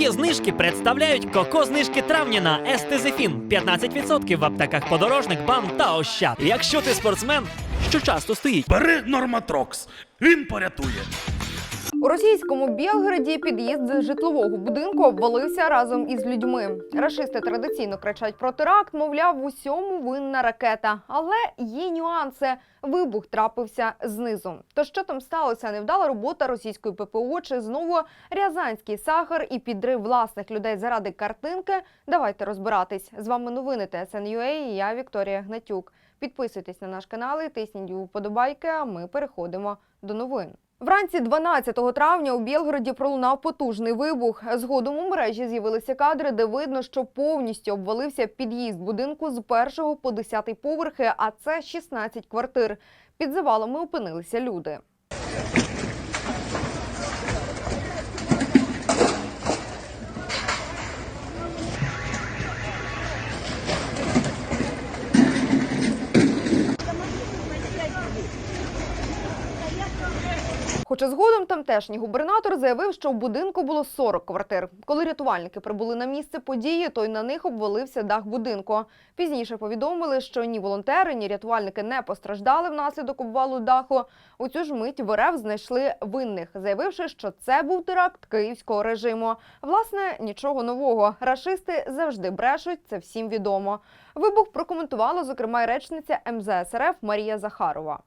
Дорогі знижки представляють коко знижки травня на Естезефін 15% в аптеках подорожник, бам та ощад. Якщо ти спортсмен, що часто стоїть. Бери Норматрокс, він порятує. У російському Білгороді під'їзд з житлового будинку обвалився разом із людьми. Рашисти традиційно кричать про теракт, мовляв, в усьому винна ракета. Але є нюанси. Вибух трапився знизу. То що там сталося? Невдала робота російської ППО чи знову рязанський сахар і підрив власних людей заради картинки? Давайте розбиратись. З вами новини ТСНЮА і я Вікторія Гнатюк. Підписуйтесь на наш канал і тисніть вподобайки. А ми переходимо до новин. Вранці 12 травня у Білгороді пролунав потужний вибух. Згодом у мережі з'явилися кадри, де видно, що повністю обвалився під'їзд будинку з першого по 10 поверхи, а це 16 квартир. Під завалами опинилися люди. Хоча згодом тамтешній губернатор заявив, що в будинку було 40 квартир. Коли рятувальники прибули на місце події, то й на них обвалився дах будинку. Пізніше повідомили, що ні волонтери, ні рятувальники не постраждали внаслідок обвалу даху. У цю ж мить в РФ знайшли винних, заявивши, що це був теракт київського режиму. Власне, нічого нового. Рашисти завжди брешуть, це всім відомо. Вибух прокоментувала зокрема речниця МЗС РФ Марія Захарова.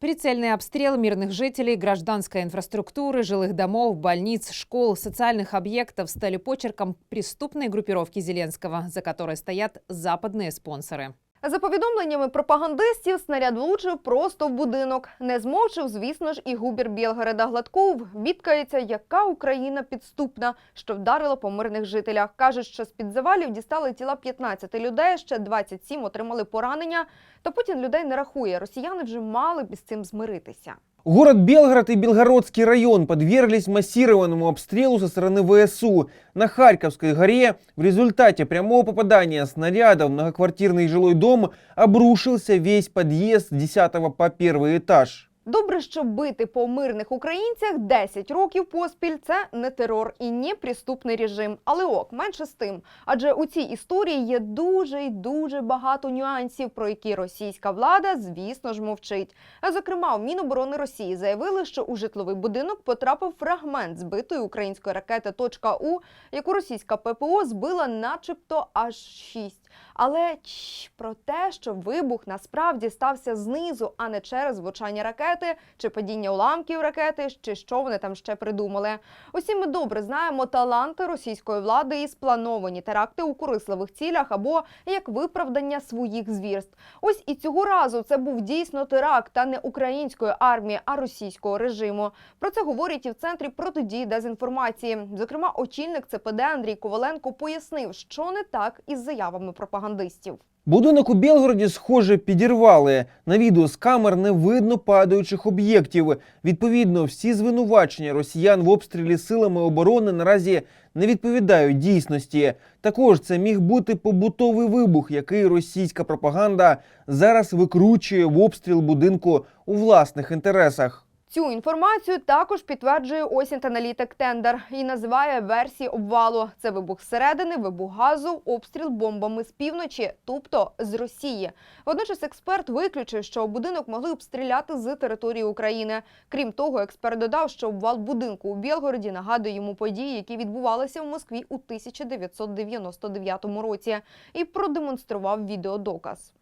Прицельный обстрел мирных жителей, гражданской инфраструктуры, жилых домов, больниц, школ, социальных объектов стали почерком преступной группировки Зеленского, за которой стоят западные спонсоры. За повідомленнями пропагандистів, снаряд влучив просто в будинок. Не змовчив, звісно ж, і губір Білгорода Гладков. відкається, яка Україна підступна, що вдарила по мирних жителях. Кажуть, що з-під завалів дістали тіла 15 людей, ще 27 отримали поранення. Та Путін людей не рахує. Росіяни вже мали б із цим змиритися. Город Белгород и Белгородский район подверглись массированному обстрелу со стороны ВСУ. На Харьковской горе в результате прямого попадания снаряда в многоквартирный жилой дом обрушился весь подъезд с 10 по первый этаж. Добре, що бити по мирних українцях 10 років поспіль це не терор і не преступний режим. Але ок, менше з тим. Адже у цій історії є дуже й дуже багато нюансів, про які російська влада, звісно ж, мовчить. А зокрема, в Міноборони Росії заявили, що у житловий будинок потрапив фрагмент збитої української ракети «Точка У», яку російська ППО збила, начебто, аж 6. Але чш, про те, що вибух насправді стався знизу, а не через влучання ракети чи падіння уламків ракети, чи що вони там ще придумали. Усі ми добре знаємо таланти російської влади і сплановані теракти у корисливих цілях або як виправдання своїх звірств. Ось і цього разу це був дійсно теракт, та не української армії, а російського режиму. Про це говорять і в центрі протидії дезінформації. Зокрема, очільник ЦПД Андрій Коваленко пояснив, що не так із заявами пропагандистів. Будинок у Белгороді, схоже, підірвали. На відео з камер не видно падаючих об'єктів. Відповідно, всі звинувачення росіян в обстрілі силами оборони наразі не відповідають дійсності. Також це міг бути побутовий вибух, який російська пропаганда зараз викручує в обстріл будинку у власних інтересах. Цю інформацію також підтверджує Осінт-аналітик Тендер і називає версії обвалу. Це вибух зсередини, вибух газу, обстріл бомбами з півночі, тобто з Росії. Водночас експерт виключив, що будинок могли обстріляти з території України. Крім того, експерт додав, що обвал будинку у Білгороді нагадує йому події, які відбувалися в Москві у 1999 році, і продемонстрував відеодоказ.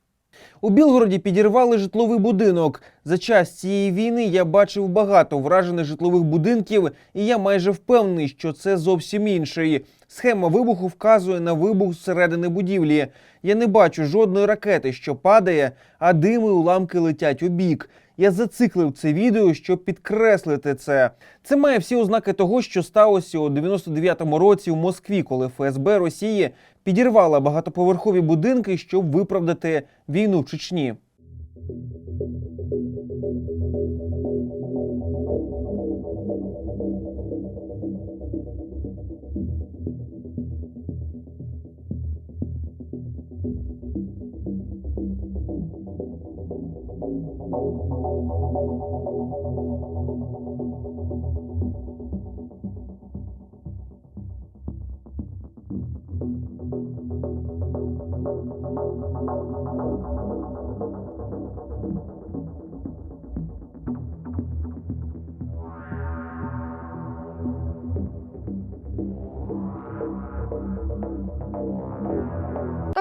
У Білгороді підірвали житловий будинок. За час цієї війни я бачив багато вражених житлових будинків, і я майже впевнений, що це зовсім інший. Схема вибуху вказує на вибух зсередини будівлі. Я не бачу жодної ракети, що падає, а дими уламки летять у бік. Я зациклив це відео, щоб підкреслити це. Це має всі ознаки того, що сталося у 99-му році в Москві, коли ФСБ Росії підірвала багатоповерхові будинки, щоб виправдати війну в Чечні. どうも。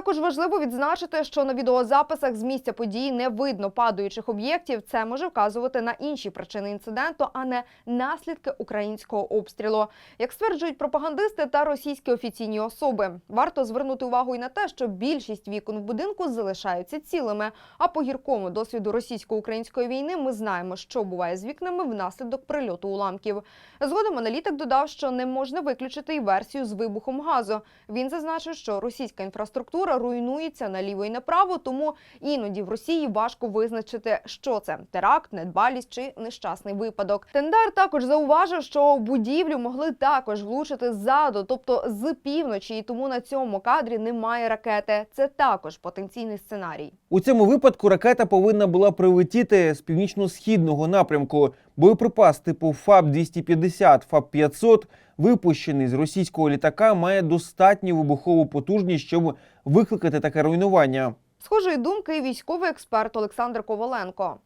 Також важливо відзначити, що на відеозаписах з місця події не видно падаючих об'єктів. Це може вказувати на інші причини інциденту, а не наслідки українського обстрілу. Як стверджують пропагандисти та російські офіційні особи, варто звернути увагу і на те, що більшість вікон в будинку залишаються цілими. А по гіркому досвіду російсько-української війни ми знаємо, що буває з вікнами внаслідок прильоту уламків. Згодом аналітик додав, що не можна виключити і версію з вибухом газу. Він зазначив, що російська інфраструктура руйнується наліво і направо, тому іноді в Росії важко визначити, що це теракт, недбалість чи нещасний випадок. Тендар також зауважив, що будівлю могли також влучити ззаду, тобто з півночі, і тому на цьому кадрі немає ракети. Це також потенційний сценарій. У цьому випадку ракета повинна була прилетіти з північно-східного напрямку. Боєприпас типу ФАБ-250, ФАБ-500, випущений з російського літака, має достатню вибухову потужність, щоб викликати таке руйнування. Схожої думки і військовий експерт Олександр Коваленко.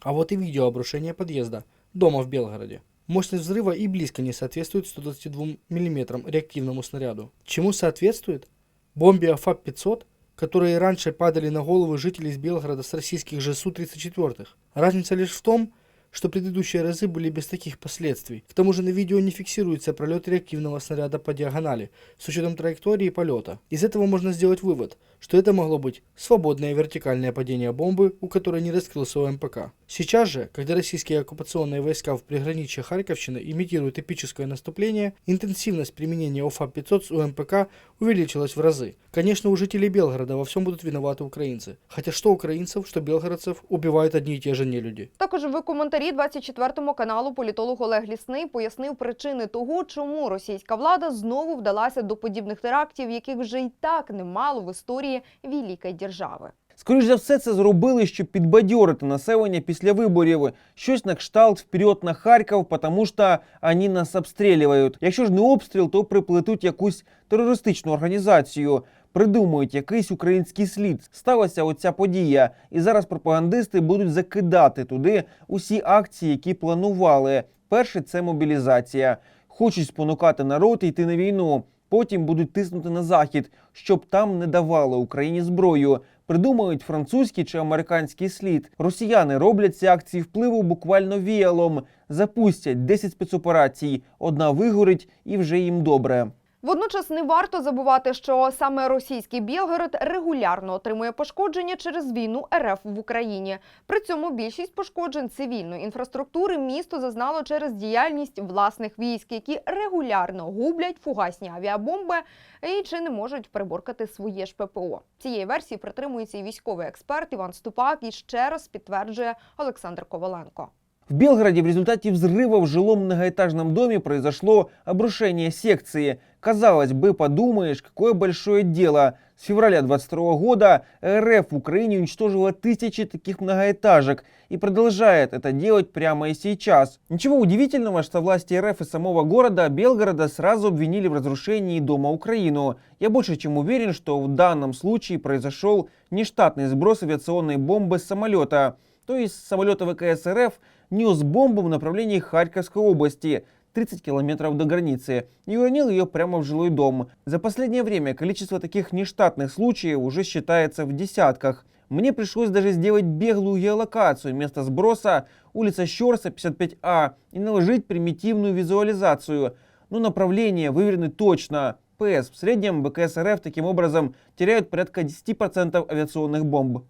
А вот и видео обрушения подъезда дома в Белгороде. Мощность взрыва и близко не соответствует 122 мм реактивному снаряду. Чему соответствует? Бомбе ФАБ-500, которые раньше падали на головы жителей из Белгорода с российских же Су-34. Разница лишь в том, что предыдущие разы были без таких последствий. К тому же на видео не фиксируется пролет реактивного снаряда по диагонали с учетом траектории полета. Из этого можно сделать вывод, что это могло быть свободное вертикальное падение бомбы, у которой не раскрылся ОМПК. Сейчас же, когда российские оккупационные войска в приграничье Харьковщины имитируют эпическое наступление, интенсивность применения ОФА-500 с УМПК увеличилась в разы. Конечно, у жителей Белгорода во всем будут виноваты украинцы. Хотя что украинцев, что белгородцев убивают одни и те же нелюди. Також в коментарі 24 каналу політолог Олег Лісний пояснив причини того, чому російська влада знову вдалася до подібних терактів, яких вже й так немало в історії великої держави. Скоріш за все, це зробили, щоб підбадьорити населення після виборів. Щось на кшталт вперед на Харків, тому що вони нас обстрілюють. Якщо ж не обстріл, то приплетуть якусь терористичну організацію. Придумають якийсь український слід. Сталася оця подія, і зараз пропагандисти будуть закидати туди усі акції, які планували. Перше це мобілізація. Хочуть спонукати народ йти на війну. Потім будуть тиснути на захід, щоб там не давали Україні зброю. Придумають французький чи американський слід. Росіяни роблять ці акції впливу буквально віялом. Запустять 10 спецоперацій. Одна вигорить і вже їм добре. Водночас не варто забувати, що саме російський Білгород регулярно отримує пошкодження через війну РФ в Україні. При цьому більшість пошкоджень цивільної інфраструктури місто зазнало через діяльність власних військ, які регулярно гублять фугасні авіабомби і чи не можуть приборкати своє ж ППО. Цієї версії притримується і військовий експерт Іван Ступак і ще раз підтверджує Олександр Коваленко. В Белгороде в результате взрыва в жилом многоэтажном доме произошло обрушение секции. Казалось бы, подумаешь, какое большое дело. С февраля 22 года РФ в Украине уничтожила тысячи таких многоэтажек и продолжает это делать прямо и сейчас. Ничего удивительного, что власти РФ и самого города Белгорода сразу обвинили в разрушении Дома Украину. Я больше чем уверен, что в данном случае произошел нештатный сброс авиационной бомбы с самолета. То есть самолета ВКС РФ нес бомбу в направлении Харьковской области, 30 километров до границы, и уронил ее прямо в жилой дом. За последнее время количество таких нештатных случаев уже считается в десятках. Мне пришлось даже сделать беглую геолокацию места сброса улица Щорса 55А и наложить примитивную визуализацию. Но направление выверены точно. ПС. В среднем БКС РФ таким образом теряют порядка 10% авиационных бомб.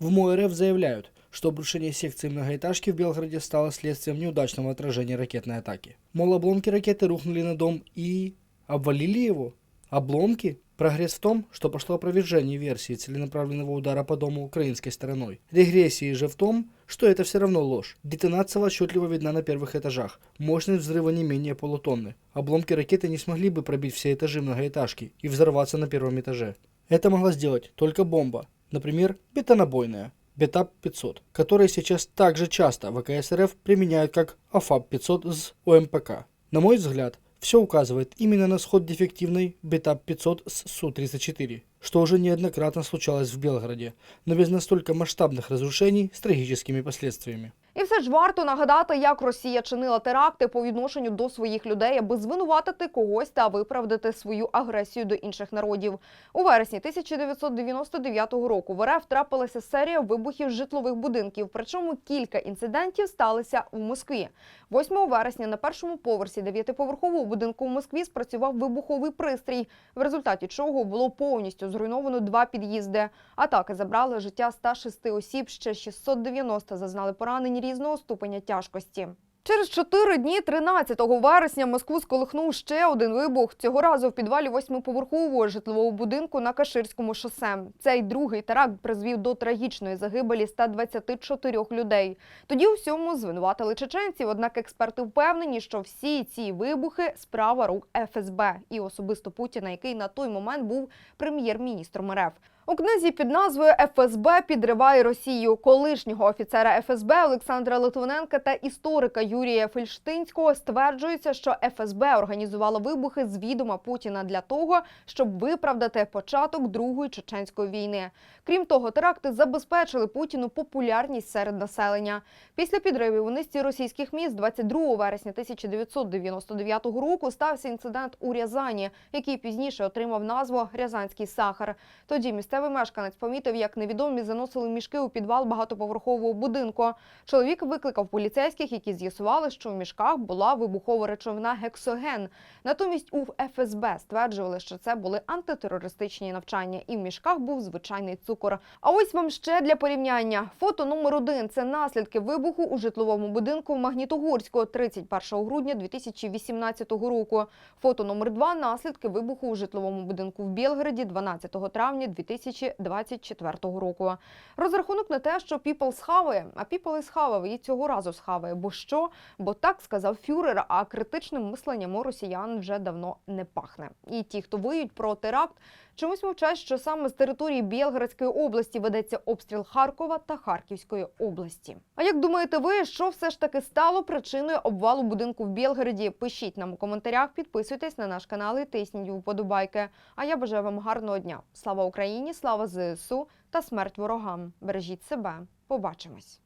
В МОРФ заявляют, что обрушение секции многоэтажки в Белгороде стало следствием неудачного отражения ракетной атаки. Мол, обломки ракеты рухнули на дом и... обвалили его? Обломки? Прогресс в том, что пошло опровержение версии целенаправленного удара по дому украинской стороной. Регрессии же в том, что это все равно ложь. Детонация отчетливо видна на первых этажах. Мощность взрыва не менее полутонны. Обломки ракеты не смогли бы пробить все этажи многоэтажки и взорваться на первом этаже. Это могла сделать только бомба, например, бетонобойная. БЕТАП-500, которые сейчас также часто ВКС РФ применяют как АФАП-500 с ОМПК. На мой взгляд, Все указывает именно на сход дефективной БТАП-500 с Су-34, что уже неоднократно случалось в Белгороде, но без настолько масштабных разрушений с трагическими последствиями. І все ж варто нагадати, як Росія чинила теракти по відношенню до своїх людей, аби звинуватити когось та виправдати свою агресію до інших народів. У вересні 1999 року в РФ трапилася серія вибухів житлових будинків. Причому кілька інцидентів сталися у Москві. 8 вересня на першому поверсі дев'ятиповерхового будинку в Москві спрацював вибуховий пристрій, в результаті чого було повністю зруйновано два під'їзди. Атаки забрали життя 106 осіб, ще 690 зазнали поранень різного ступеня тяжкості. Через чотири дні, 13 вересня, Москву сколихнув ще один вибух. Цього разу в підвалі восьмиповерхового житлового будинку на Каширському шосе. Цей другий теракт призвів до трагічної загибелі 124 людей. Тоді всьому звинуватили чеченців. Однак експерти впевнені, що всі ці вибухи справа рук ФСБ і особисто Путіна, який на той момент був прем'єр-міністром РФ. У книзі під назвою ФСБ підриває Росію колишнього офіцера ФСБ Олександра Литвиненка та історика Юрія Фельштинського стверджується, що ФСБ організувало вибухи з відома Путіна для того, щоб виправдати початок Другої чеченської війни. Крім того, теракти забезпечили Путіну популярність серед населення. Після підривів у низці російських міст 22 вересня 1999 року стався інцидент у Рязані, який пізніше отримав назву Рязанський сахар. Тоді місцевий мешканець помітив, як невідомі заносили мішки у підвал багатоповерхового будинку. Чоловік викликав поліцейських, які з'ясували, що в мішках була вибухова речовина гексоген. Натомість у ФСБ стверджували, що це були антитерористичні навчання, і в мішках був звичайний цукор. А ось вам ще для порівняння. Фото номер один це наслідки вибуху у житловому будинку в Магнітогорську 31 грудня 2018 року. Фото номер два наслідки вибуху у житловому будинку в Білгороді 12 травня 2024 року. Розрахунок на те, що піпл схаває, а піпл і схавав, і цього разу схаває. Бо що? Бо так сказав фюрер, а критичним мисленням у росіян вже давно не пахне. І ті, хто виють про теракт, чомусь мовчать, що саме з території Білгородської області ведеться обстріл Харкова та Харківської області. А як думаєте ви, що все ж таки стало причиною обвалу будинку в Білгороді? Пишіть нам у коментарях, підписуйтесь на наш канал і тисніть вподобайки. А я бажаю вам гарного дня. Слава Україні, слава ЗСУ та смерть ворогам. Бережіть себе. Побачимось.